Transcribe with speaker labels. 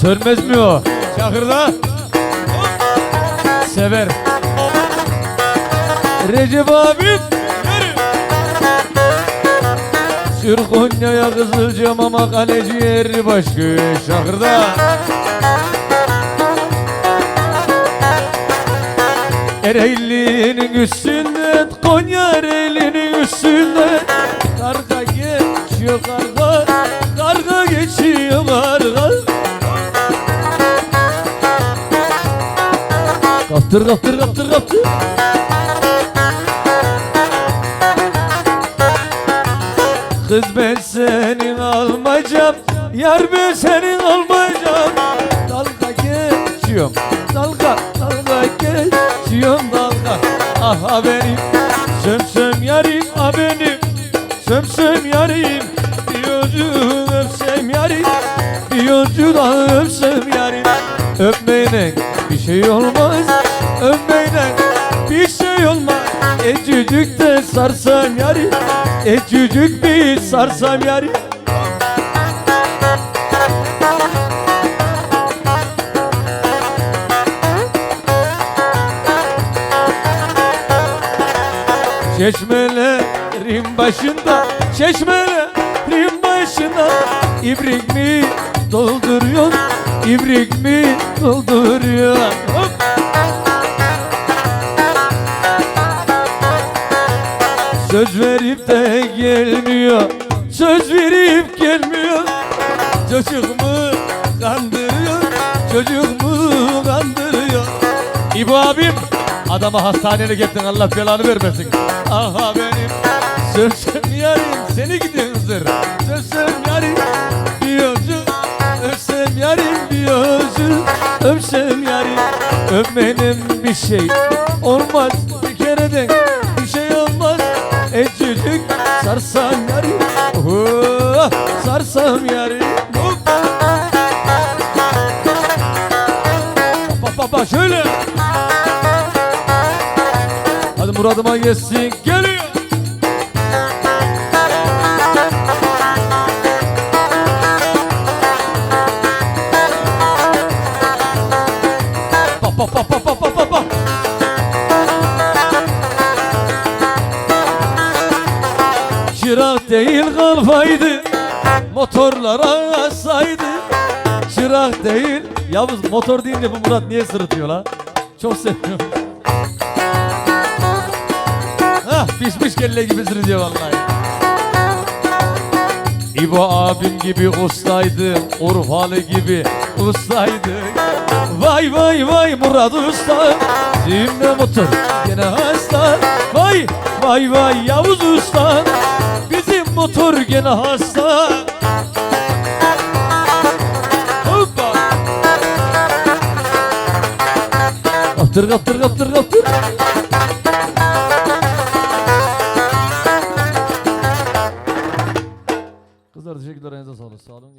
Speaker 1: Sönmez mi o? Çakırda. Sever. Recep abi. Sür Konya'ya kızılcam ama kaleci yeri başka şahırda. Ereğli'nin üstünde Konya Ereğli'nin üstünde Karga geçiyor karga Karga geçiyor karga Kaptır kaptır kaptır kaptır. Kız ben senin almayacağım Yar ben senin almayacağım. Dalga geçiyorum Dalga dalga geçiyorum dalga. Aha benim Söm söm yarim ah benim. Söm söm yarim yolcu öpsem yarim. Da öpsem yarim. Öpmeyle bir şey olmaz Öpmeyle bir şey olmaz. Ecücük de sarsam yarim Ecücük bir sarsam yarim Çeşmelerin başında Çeşmelerin başında İbrik mi dolduruyor İbrik mi dolduruyor Söz verip de gelmiyor. Söz verip gelmiyor. Çocuk mu kandırıyor? Çocuk mu kandırıyor? İbo abim Adama hastanelik ettin Allah belanı vermesin. Aha benim. Sözüm yarim seni zır Sözüm yarim yolcu Öpsem yarim yolcu Öpsem yarim Öpmenin bir şey olmaz Bir kereden sarsam yarim oh, Sarsam yarim Hop. Bak bak şöyle Hadi muradıma geçsin geliyor değil kalfaydı Motorlara saydı Çırak değil Yavuz motor deyince bu Murat niye sırıtıyor la? Çok seviyorum. Hah pişmiş kelle gibi sırıtıyor vallahi. İbo abim gibi ustaydı Urfalı gibi ustaydı. Vay vay vay Murat usta Zimne motor gene hasta. Vay vay vay Yavuz usta Motor gene hasta Hoppa Kaptır kaptır kaptır kaptır Kızlar teşekkürler elinize sağlık. Sağ olun.